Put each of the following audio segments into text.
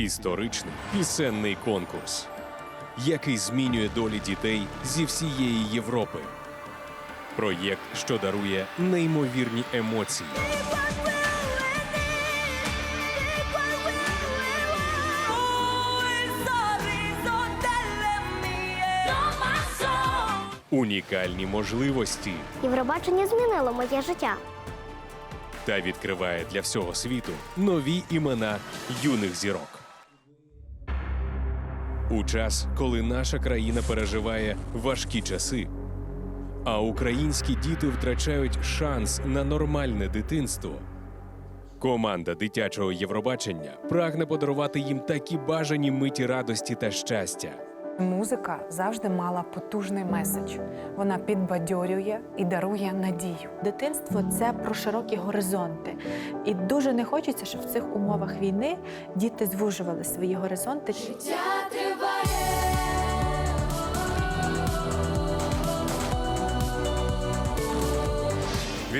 Історичний пісенний конкурс, який змінює долі дітей зі всієї Європи. Проєкт, що дарує неймовірні емоції. Унікальні можливості Євробачення змінило моє життя. та відкриває для всього світу нові імена юних зірок. У час, коли наша країна переживає важкі часи, а українські діти втрачають шанс на нормальне дитинство. Команда дитячого Євробачення прагне подарувати їм такі бажані миті радості та щастя. Музика завжди мала потужний меседж. Вона підбадьорює і дарує надію. Дитинство це про широкі горизонти. І дуже не хочеться, щоб в цих умовах війни діти звужували свої горизонти.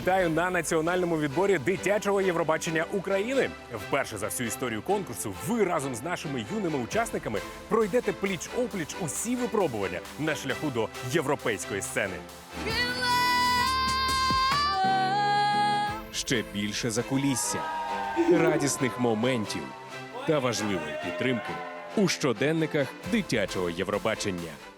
Вітаю на національному відборі дитячого Євробачення України. Вперше за всю історію конкурсу ви разом з нашими юними учасниками пройдете пліч опліч усі випробування на шляху до європейської сцени. Ще більше закулісся, радісних моментів та важливої підтримки у щоденниках дитячого Євробачення.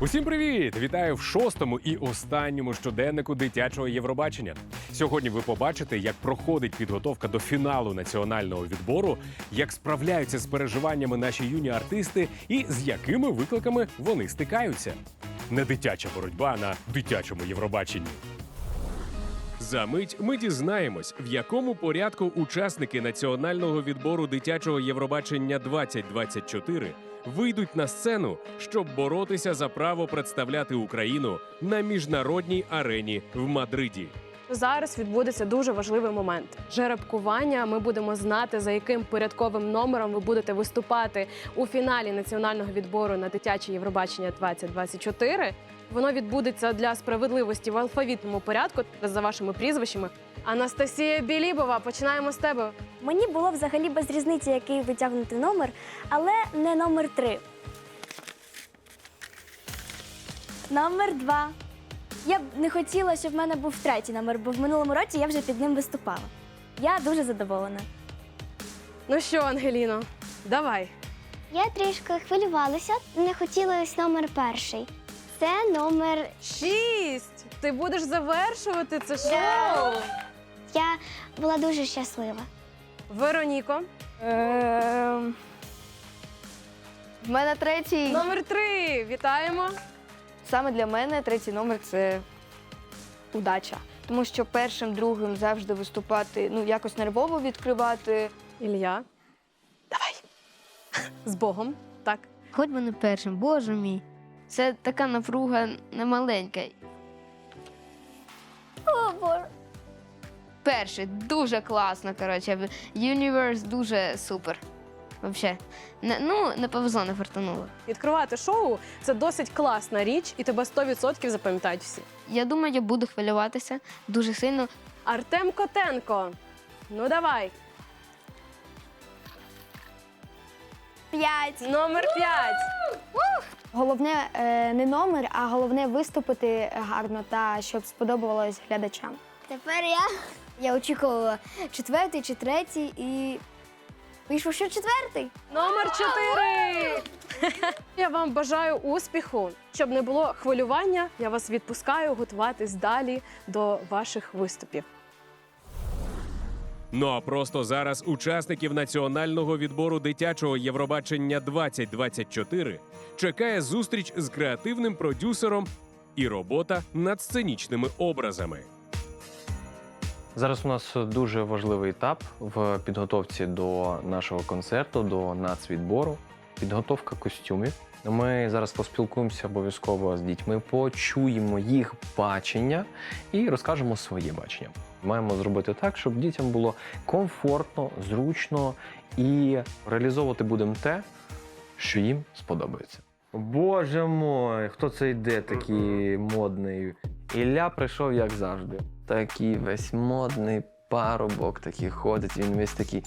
Усім привіт! Вітаю в шостому і останньому щоденнику дитячого Євробачення. Сьогодні ви побачите, як проходить підготовка до фіналу національного відбору, як справляються з переживаннями наші юні артисти і з якими викликами вони стикаються. Не дитяча боротьба на дитячому Євробаченні. За мить ми дізнаємось, в якому порядку учасники національного відбору дитячого Євробачення 2024 вийдуть на сцену, щоб боротися за право представляти Україну на міжнародній арені в Мадриді. Зараз відбудеться дуже важливий момент. Жеребкування. Ми будемо знати, за яким порядковим номером ви будете виступати у фіналі національного відбору на дитяче Євробачення 2024. Воно відбудеться для справедливості в алфавітному порядку за вашими прізвищами. Анастасія Білібова, починаємо з тебе. Мені було взагалі без різниці, який витягнути номер, але не номер три. Номер два. Я б не хотіла, щоб в мене був третій номер, бо в минулому році я вже під ним виступала. Я дуже задоволена. Ну що, Ангеліно, давай. Я трішки хвилювалася, не хотілося номер перший. Це номер. Шість. Ти будеш завершувати це шоу. Я була дуже щаслива. Вероніко. Ем, В мене третій. Номер три. Вітаємо. Саме для мене третій номер це удача. Тому що першим, другим завжди виступати, ну якось нервово відкривати. Ілля. Давай. З Богом. Так. Хоч би не першим, боже мій. Це така напруга немаленька. О, Боже. Перший дуже класно, коротше. Юніверс дуже супер. Вообще. Не, ну, не повезло, не фартануло. Відкривати шоу це досить класна річ, і тебе 100% запам'ятають всі. Я думаю, я буду хвилюватися дуже сильно. Артем Котенко. Ну давай. П'ять. Номер 5. Головне е, не номер, а головне виступити гарно та щоб сподобалось глядачам. Тепер я. Я очікувала четвертий чи третій і вийшов ще четвертий. Номер 4. Я вам бажаю успіху. Щоб не було хвилювання, я вас відпускаю готуватись далі до ваших виступів. Ну а просто зараз учасників національного відбору дитячого Євробачення 2024 чекає зустріч з креативним продюсером і робота над сценічними образами. Зараз у нас дуже важливий етап в підготовці до нашого концерту, до нацвідбору, підготовка костюмів. Ми зараз поспілкуємося обов'язково з дітьми, почуємо їх бачення і розкажемо своє бачення. Маємо зробити так, щоб дітям було комфортно, зручно і реалізовувати будемо те, що їм сподобається. Боже мой, хто це йде такий модний? Ілля прийшов як завжди. Такий весь модний, парубок такий ходить, він весь такий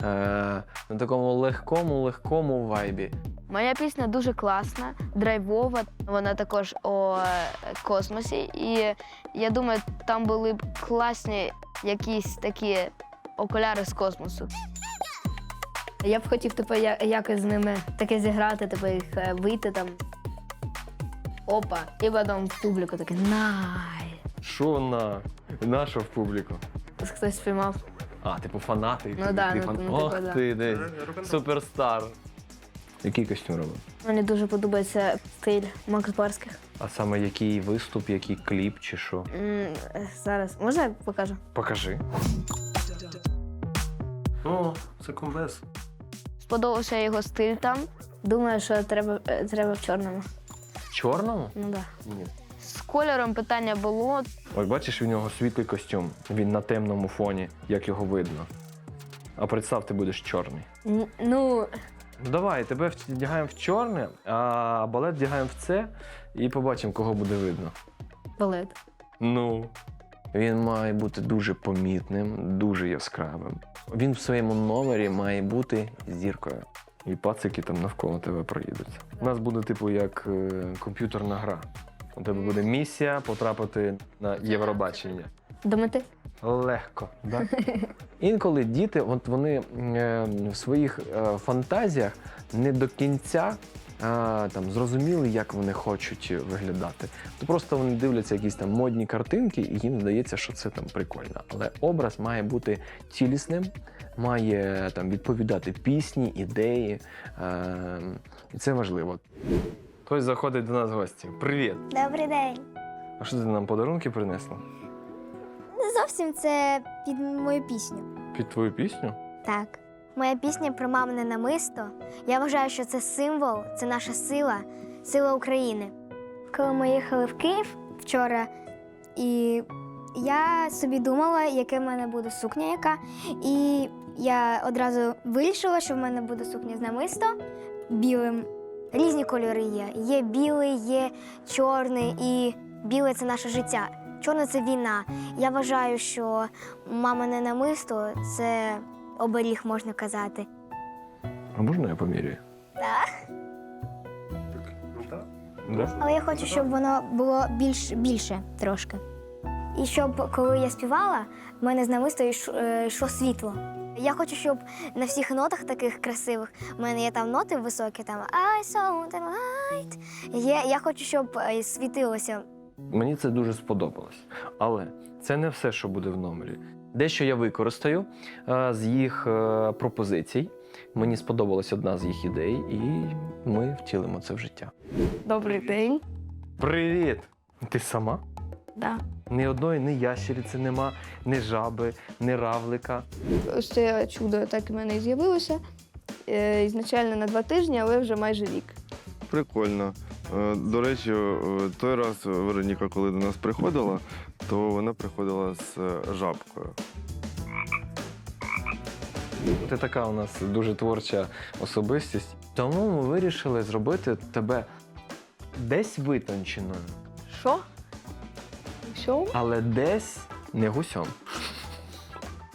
е, на такому легкому, легкому вайбі. Моя пісня дуже класна, драйвова. Вона також о космосі. І я думаю, там були б класні якісь такі окуляри з космосу. Я б хотів типу, якось з ними таке зіграти, типу, їх е, вийти там. Опа, і потім в публіку таке най. Що на? Наша в публіку. Хтось спіймав. А, типу фанати. Ну ти, да, ти ну, фан... ну, Ох типу, да. ти десь. Суперстар. Який костюм робив? Мені дуже подобається стиль Макс Барських. А саме який виступ, який кліп чи що? М, Зараз, можна я покажу? Покажи. О, це комбез. Сподобався його стиль там. Думаю, що треба, е, треба в чорному. В чорному? Ну да. Ні. З кольором питання було. Ось бачиш, у нього світлий костюм. Він на темному фоні, як його видно. А представ, ти будеш чорний. Н- Ну, Ну давай, тебе вдягаємо в чорне, а балет вдягаємо в це і побачимо, кого буде видно. балет. Ну. Він має бути дуже помітним, дуже яскравим. Він в своєму номері має бути зіркою. І пацики там навколо тебе проїдуться. У нас буде, типу, як е, комп'ютерна гра. У тебе буде місія потрапити на Євробачення. До мети? Легко, да? Інколи діти, от вони е, в своїх е, фантазіях не до кінця е, там, зрозуміли, як вони хочуть виглядати. То просто вони дивляться якісь там модні картинки, і їм здається, що це там прикольно. Але образ має бути цілісним, має там відповідати пісні, ідеї. Е, і це важливо. Хтось заходить до нас в гості. Привіт! Добрий день. А що ти нам подарунки принесла? Не зовсім це під мою пісню. Під твою пісню? Так. Моя пісня про мамине намисто. Я вважаю, що це символ, це наша сила, сила України. Коли ми їхали в Київ вчора, і я собі думала, яке в мене буде сукня, яка. І я одразу вирішила, що в мене буде сукня з намисто білим. Різні кольори є. Є білий, є чорний, і біле це наше життя. Чорне це війна. Я вважаю, що мамине намисто це оберіг, можна казати. А можна я поміряю? Да? Але я хочу, щоб воно було більш більше трошки. І щоб коли я співала, в мене з намисто е, йшло світло. Я хочу, щоб на всіх нотах таких красивих, в мене є там ноти високі, там I saw the light. Є, я хочу, щоб е, світилося. Мені це дуже сподобалось. Але це не все, що буде в номері. Дещо я використаю е, з їх пропозицій. Мені сподобалась одна з їх ідей, і ми втілимо це в життя. Добрий день. Привіт! Ти сама? Да. Ні одної, ні ящериці нема, ні жаби, ні равлика. Ось це чудо так в мене і з'явилося. Е, Ізначально на два тижні, але вже майже рік. Прикольно. Е, До речі, е, той раз Вероніка, коли до нас приходила, то вона приходила з е, жабкою. Ти така у нас дуже творча особистість. Тому ми вирішили зробити тебе десь витонченою, Що? Що? але десь не гусьом.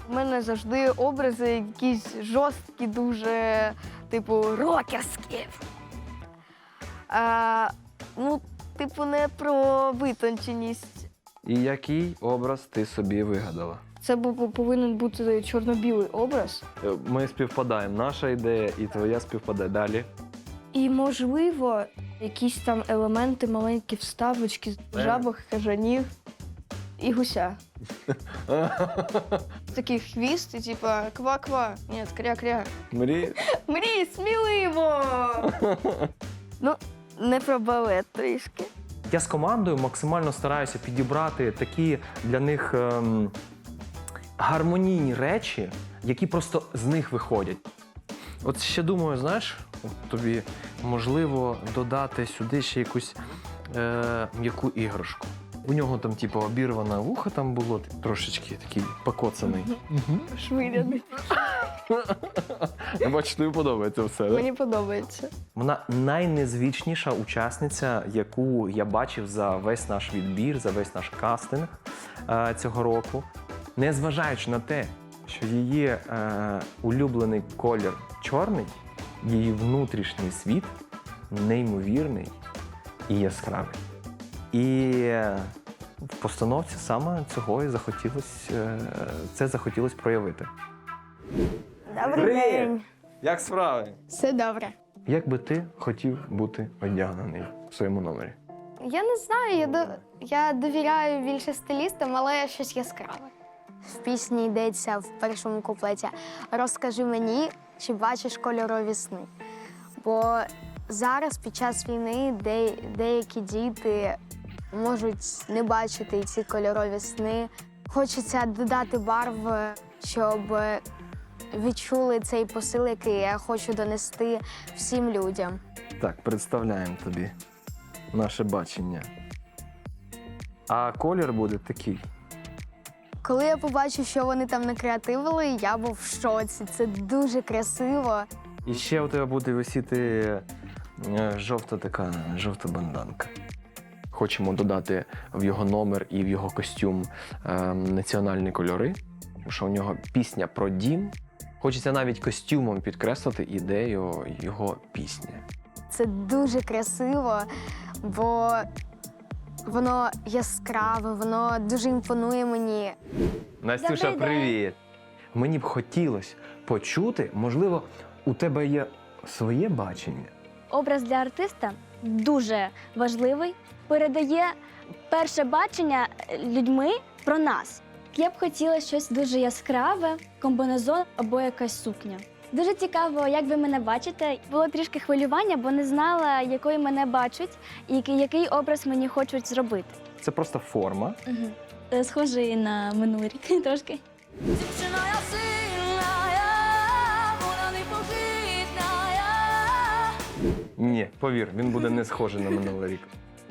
У мене завжди образи якісь жорсткі, дуже, типу, рокерські. А, ну, типу, не про витонченість. І який образ ти собі вигадала? Це бу- повинен бути чорно-білий образ. Е, Ми співпадаємо. Наша ідея і твоя співпадає далі. І, можливо, якісь там елементи, маленькі вставочки, жабок, кажанів і гуся. Такий хвіст, і типа ква-ква. Ні, кря-кря. Мрій. Мрій, сміливо! ну, не про балет трішки. Я з командою максимально стараюся підібрати такі для них ем, гармонійні речі, які просто з них виходять. От ще думаю, знаєш, от тобі можливо додати сюди ще якусь е, м'яку іграшку. У нього там, типу, обірване вухо там було, трошечки такий покоцаний. Швиряний. Бачу, тобі подобається все. Мені подобається. Вона найнезвичніша учасниця, яку я бачив за весь наш відбір, за весь наш кастинг е, цього року. Незважаючи на те, що її е, улюблений колір чорний, її внутрішній світ неймовірний і яскравий. І в постановці саме цього і захотілось, е, це захотілось проявити. Добрий день. Як справи? Все добре. Як би ти хотів бути одягнений в своєму номері? Я не знаю, я, до... я довіряю більше стилістам, але щось яскраве. В пісні йдеться в першому куплеті Розкажи мені, чи бачиш кольорові сни. Бо зараз під час війни де... деякі діти можуть не бачити ці кольорові сни. Хочеться додати барв, щоб відчули цей посил, який я хочу донести всім людям. Так, представляємо тобі наше бачення. А колір буде такий. Коли я побачив, що вони там накреативили, я був в шоці. Це дуже красиво. І ще у тебе буде висіти е, жовта така жовта банданка. Хочемо додати в його номер і в його костюм е, національні кольори, тому що у нього пісня про дім. Хочеться навіть костюмом підкреслити ідею його пісні. Це дуже красиво, бо воно яскраве, воно дуже імпонує мені. Настюша, Добрий день. привіт! Мені б хотілося почути, можливо, у тебе є своє бачення. Образ для артиста дуже важливий, передає перше бачення е, людьми про нас. Я б хотіла щось дуже яскраве, комбинезон або якась сукня. Дуже цікаво, як ви мене бачите. Було трішки хвилювання, бо не знала, якою мене бачать і який, який образ мені хочуть зробити. Це просто форма. Угу. Схожий на минулий рік трошки. Ні, повір, він буде не схожий на минулий рік.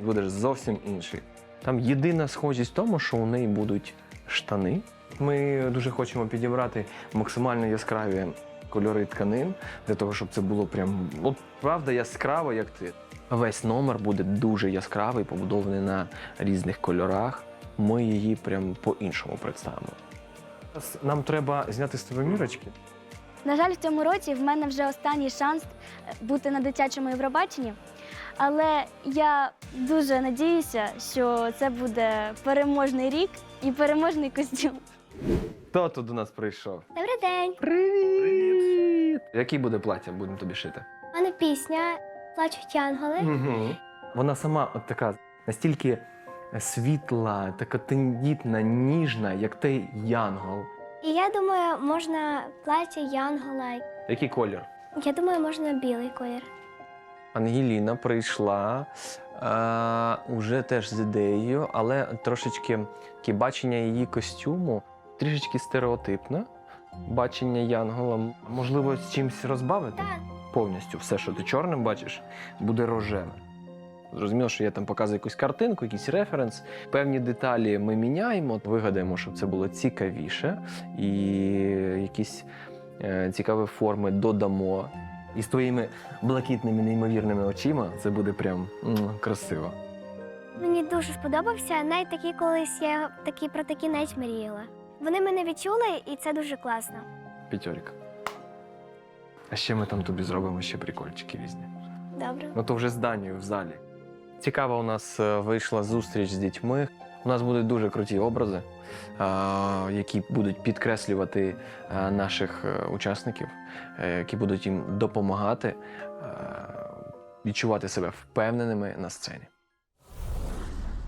Буде ж зовсім інший. Там єдина схожість в тому, що у неї будуть штани. Ми дуже хочемо підібрати максимально яскраві кольори тканин для того, щоб це було прям от правда яскраво, як ти. Весь номер буде дуже яскравий, побудований на різних кольорах. Ми її прям по-іншому представимо. Зараз Нам треба зняти з тебе мірочки. На жаль, в цьому році в мене вже останній шанс е, бути на дитячому Євробаченні. Але я дуже надіюся, що це буде переможний рік і переможний костюм. Хто тут до нас прийшов? Добрий день. Привіт! Який буде плаття, будемо тобі шити? У мене пісня Плачуть янголи. Угу. Вона сама от така настільки світла, така тендітна, ніжна, як той янгол. І я думаю, можна плаття янгола. Який колір? Я думаю, можна білий колір. Ангеліна прийшла е, уже теж з ідеєю, але трошечки таке бачення її костюму трішечки стереотипне. Бачення Янгола, можливо, з чимось розбавити Так. повністю. Все, що ти чорним бачиш, буде рожеве. Зрозуміло, що я там показую якусь картинку, якийсь референс. Певні деталі ми міняємо, вигадаємо, щоб це було цікавіше, і якісь е, цікаві форми додамо. І з твоїми блакитними неймовірними очима це буде прям м, красиво. Мені дуже сподобався. Навіть такі колись я такі про такі навіть мріяла. Вони мене відчули, і це дуже класно. П'ятьорік. А ще ми там тобі зробимо ще прикольчики різні. Добре. Ну то вже з Данією в залі. Цікава у нас е, вийшла зустріч з дітьми. У нас будуть дуже круті образи, які будуть підкреслювати наших е, учасників, е, які будуть їм допомагати е, відчувати себе впевненими на сцені.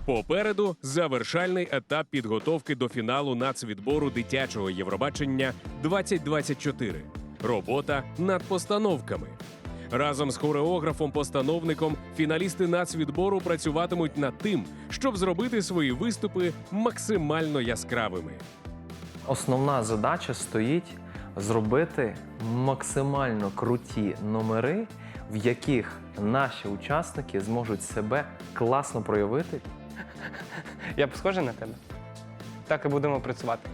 Попереду завершальний етап підготовки до фіналу нацвідбору дитячого Євробачення 2024. Робота над постановками. Разом з хореографом-постановником фіналісти нацвідбору працюватимуть над тим, щоб зробити свої виступи максимально яскравими. Основна задача стоїть зробити максимально круті номери, в яких наші учасники зможуть себе класно проявити Я б схожий на тебе. Так і будемо працювати.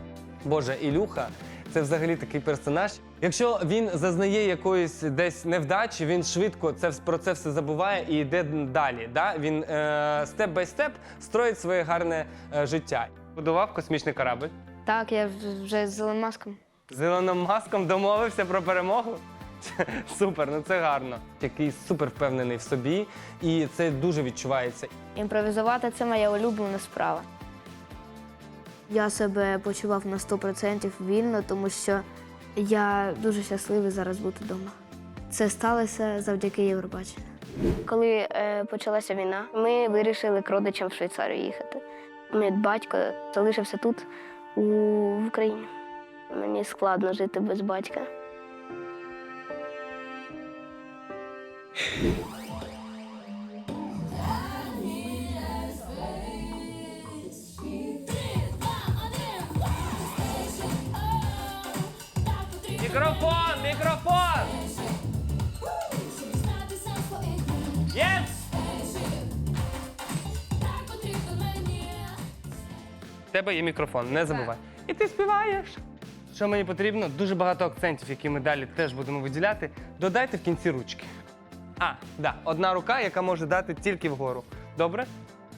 Боже, Ілюха це взагалі такий персонаж. Якщо він зазнає якоїсь десь невдачі, він швидко це про це все забуває і йде далі. Да? Він е, степ бай степ строїть своє гарне е, життя. Будував космічний корабль, Так, я вже- з зеленим маском. З Ілоном Маском домовився про перемогу? Супер, ну це гарно. Який супер впевнений в собі, і це дуже відчувається. Імпровізувати це моя улюблена справа. Я себе почував на 100% вільно, тому що я дуже щасливий зараз бути вдома. Це сталося завдяки Євробаченню. Коли е, почалася війна, ми вирішили к родичам в Швейцарію їхати. Мій батько залишився тут, у, в Україні. Мені складно жити без батька. Мікрофон! Мікрофон! Єс! В тебе є мікрофон, не забувай. І ти співаєш. Що мені потрібно? Дуже багато акцентів, які ми далі теж будемо виділяти. Додайте в кінці ручки. А, да, одна рука, яка може дати тільки вгору. Добре?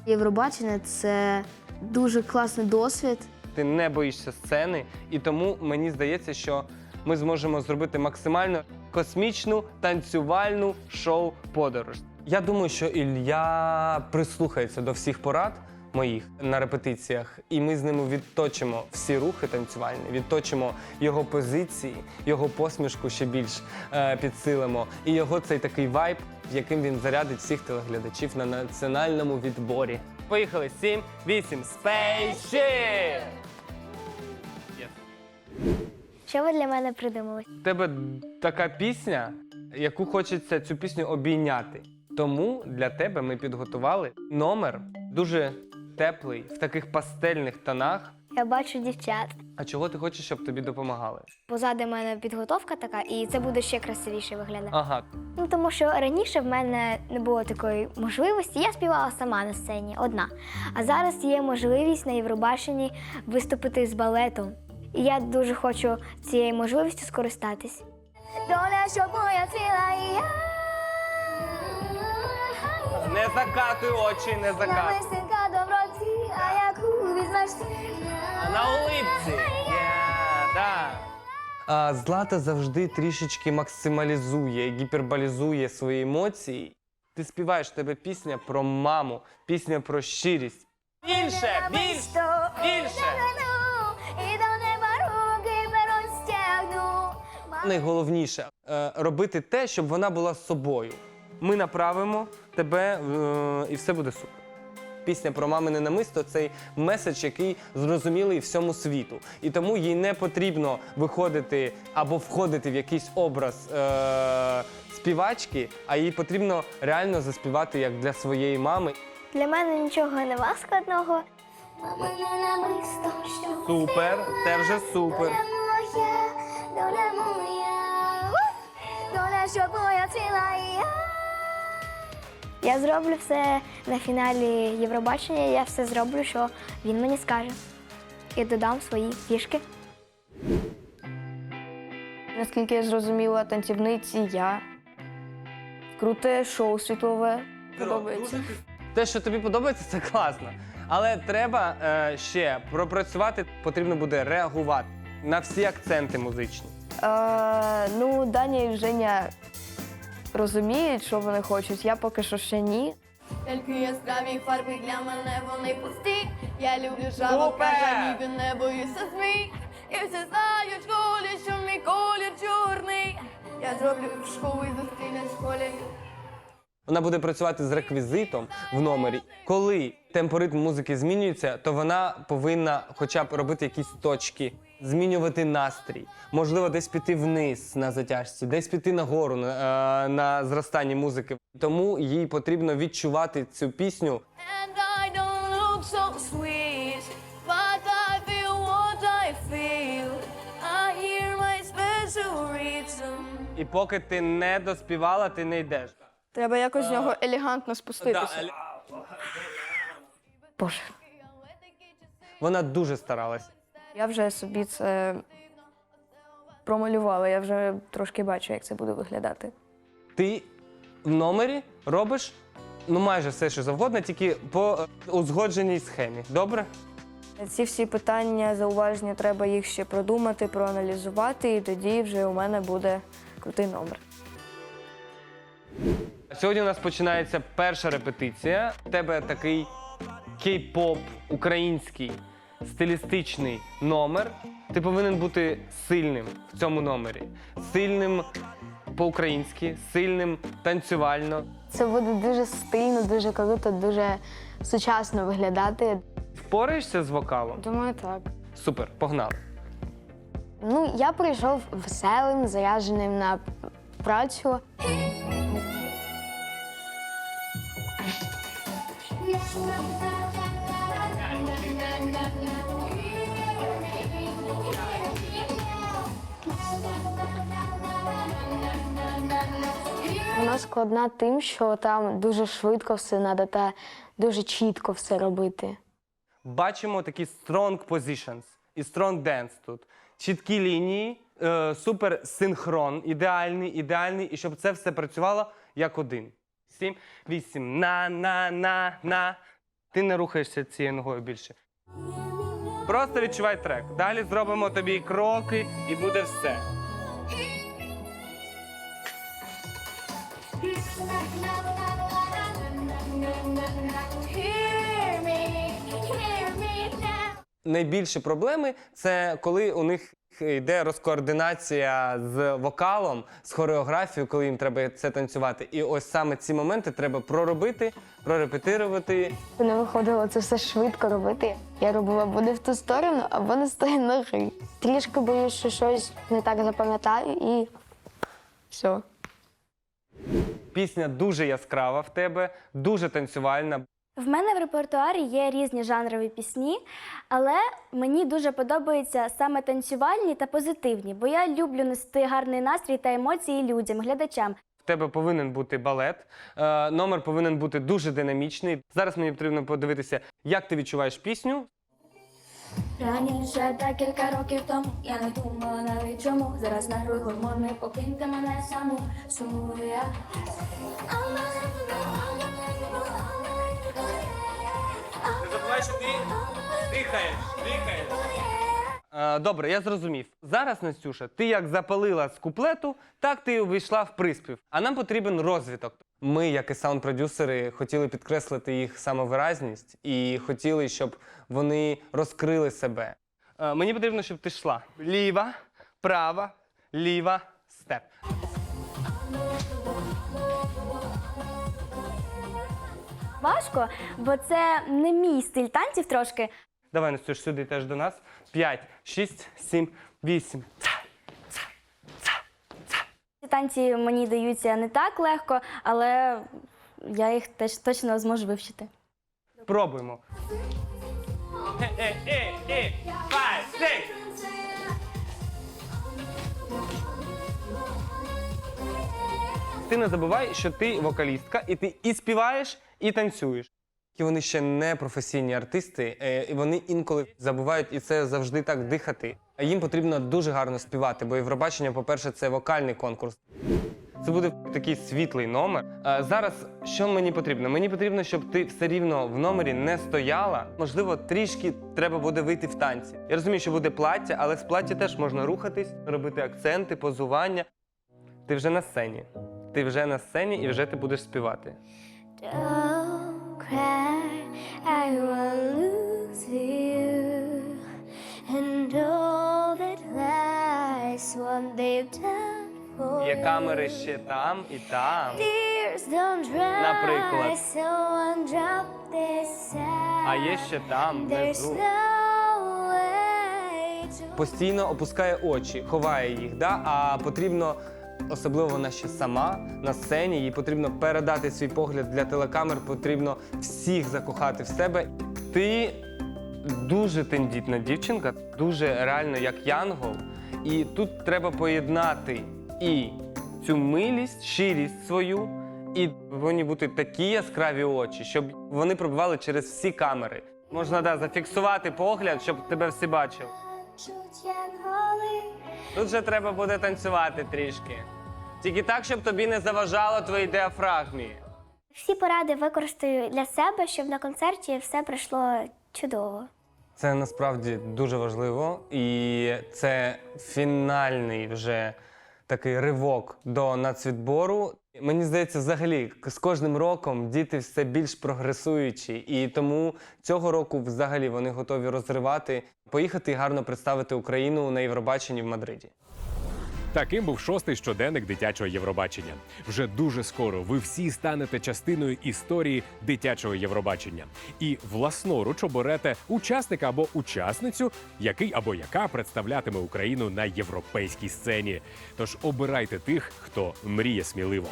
Євробачення це дуже класний досвід. Ти не боїшся сцени, і тому мені здається, що ми зможемо зробити максимально космічну танцювальну шоу-подорож. Я думаю, що Ілля прислухається до всіх порад моїх на репетиціях, і ми з ними відточимо всі рухи танцювальні, відточимо його позиції, його посмішку ще більш е, підсилимо, і його цей такий вайб, яким він зарядить всіх телеглядачів на національному відборі. Поїхали! 7, 8, спейші! Що ви для мене придумали? У тебе така пісня, яку хочеться цю пісню обійняти. Тому для тебе ми підготували номер дуже теплий, в таких пастельних тонах. Я бачу дівчат. А чого ти хочеш, щоб тобі допомагали? Позаду мене підготовка така, і це буде ще красивіше виглядати. Ага, Ну тому що раніше в мене не було такої можливості. Я співала сама на сцені, одна. А зараз є можливість на Євробаченні виступити з балетом. І я дуже хочу цією можливістю скористатись. Доля, що моя ціла і я. не закатуй очі, не закатуй. Намистинка доброті, а яку візьмеш ти? На улипці. Yeah, да. А, Злата завжди трішечки максималізує, гіперболізує свої емоції. Ти співаєш в тебе пісня про маму, пісня про щирість. Більше, більше, більше. Найголовніше е, робити те, щоб вона була з собою. Ми направимо тебе е, і все буде супер. Пісня про мамине намисто цей меседж, який зрозумілий всьому світу. І тому їй не потрібно виходити або входити в якийсь образ е- співачки, а їй потрібно реально заспівати як для своєї мами. Для мене нічого нема складного. Мамине намисто, що Супер, це вже супер. Доля моя, моя ціла я. Я зроблю все на фіналі Євробачення, я все зроблю, що він мені скаже. І додам свої фішки. Наскільки я зрозуміла, танцівниці я. Круте шоу світове. Подобається. Те, що тобі подобається, це класно. Але треба е, ще пропрацювати, потрібно буде реагувати на всі акценти музичні. Е, ну, Даня і Женя розуміють, що вони хочуть. Я поки що ще ні. Тільки яскраві фарби для мене вони пусті. Я люблю жабок, Супер! кажанів і не боюся змій. І всі знають в школі, що мій колір чорний. Я зроблю школу і зустрінуть в школі. Вона буде працювати з реквізитом в номері. Коли темпоритм музики змінюється, то вона повинна хоча б робити якісь точки, змінювати настрій. Можливо, десь піти вниз на затяжці, десь піти нагору на, е, на зростанні музики. Тому їй потрібно відчувати цю пісню And I don't look so sweet, but I feel what I feel. I hear my special rhythm. І поки ти не доспівала, ти не йдеш. Треба якось з нього елегантно спуститися. Боже. Вона дуже старалась. Я вже собі це промалювала, я вже трошки бачу, як це буде виглядати. Ти в номері робиш ну майже все, що завгодно, тільки по е, узгодженій схемі. Добре? Ці всі питання, зауваження, треба їх ще продумати, проаналізувати, і тоді вже у мене буде крутий номер. Сьогодні у нас починається перша репетиція. У тебе такий кей-поп український стилістичний номер. Ти повинен бути сильним в цьому номері. Сильним по-українськи, сильним танцювально. Це буде дуже стильно, дуже круто, дуже сучасно виглядати. Впораєшся з вокалом? Думаю, так. Супер, погнали. Ну, я прийшов веселим, зарядженим на працю. Вона складна тим, що там дуже швидко все треба та дуже чітко все робити. Бачимо такі strong positions і strong dance тут. Чіткі лінії, е, супер синхрон, ідеальний, ідеальний, і щоб це все працювало як один. Сім, вісім, на, на, на, на. Ти не рухаєшся цією ногою більше. Просто відчувай трек. Далі зробимо тобі кроки і буде все. Найбільші проблеми це коли у них йде розкоординація з вокалом, з хореографією, коли їм треба це танцювати. І ось саме ці моменти треба проробити, прорепетирувати. Не виходило це все швидко робити. Я робила або не в ту сторону, або не з тої ноги. Трішки боюсь, що щось не так запам'ятаю і все. Пісня дуже яскрава в тебе, дуже танцювальна. В мене в репертуарі є різні жанрові пісні, але мені дуже подобаються саме танцювальні та позитивні, бо я люблю нести гарний настрій та емоції людям, глядачам. В тебе повинен бути балет. Е, номер повинен бути дуже динамічний. Зараз мені потрібно подивитися, як ти відчуваєш пісню. Раніше декілька років тому я не думала навіть чому. Зараз нагрую гормони, покиньте мене саму. Сумую я. Не забувай, що ти дихаєш, дихаєш. Е, добре, я зрозумів. Зараз, Настюша, ти як запалила з куплету, так ти і увійшла в приспів. А нам потрібен розвиток. Ми, як і саунд-продюсери, хотіли підкреслити їх самовиразність і хотіли, щоб вони розкрили себе. Е, мені потрібно, щоб ти йшла. Ліва, права, ліва, степ. Важко, бо це не мій стиль танців трошки. Давай, Настюш, сюди теж до нас. П'ять, шість, сім, вісім. Ці танці мені даються не так легко, але я їх теж точно зможу вивчити. Пробуємо. Ти не забувай, що ти вокалістка, і ти і співаєш, і танцюєш. І вони ще не професійні артисти, е, і вони інколи забувають, і це завжди так дихати. Їм потрібно дуже гарно співати, бо Євробачення, по-перше, це вокальний конкурс. Це буде такий світлий номер. А зараз що мені потрібно? Мені потрібно, щоб ти все рівно в номері не стояла. Можливо, трішки треба буде вийти в танці. Я розумію, що буде плаття, але в платі теж можна рухатись, робити акценти, позування. Ти вже на сцені. Ти вже на сцені і вже ти будеш співати. Don't cry, I will lose you. And all Є камери ще там і там. Наприклад. А є ще там, внизу. постійно опускає очі, ховає їх, да? а потрібно, особливо вона ще сама на сцені, їй потрібно передати свій погляд для телекамер, потрібно всіх закохати в себе. Ти дуже тендітна дівчинка, дуже реально як янгол. І тут треба поєднати і цю милість, щирість свою, і повинні бути такі яскраві очі, щоб вони пробивали через всі камери. Можна да, зафіксувати погляд, щоб тебе всі бачили. Тут вже треба буде танцювати трішки. Тільки так, щоб тобі не заважало твоїй діафрагмі. Всі поради використаю для себе, щоб на концерті все пройшло чудово. Це насправді дуже важливо, і це фінальний вже такий ривок до нацвідбору. Мені здається, взагалі з кожним роком діти все більш прогресуючі, і тому цього року взагалі вони готові розривати, поїхати і гарно представити Україну на Євробаченні в Мадриді. Таким був шостий щоденник дитячого Євробачення. Вже дуже скоро ви всі станете частиною історії дитячого Євробачення і власноруч оберете учасника або учасницю, який або яка представлятиме Україну на європейській сцені. Тож обирайте тих, хто мріє сміливо.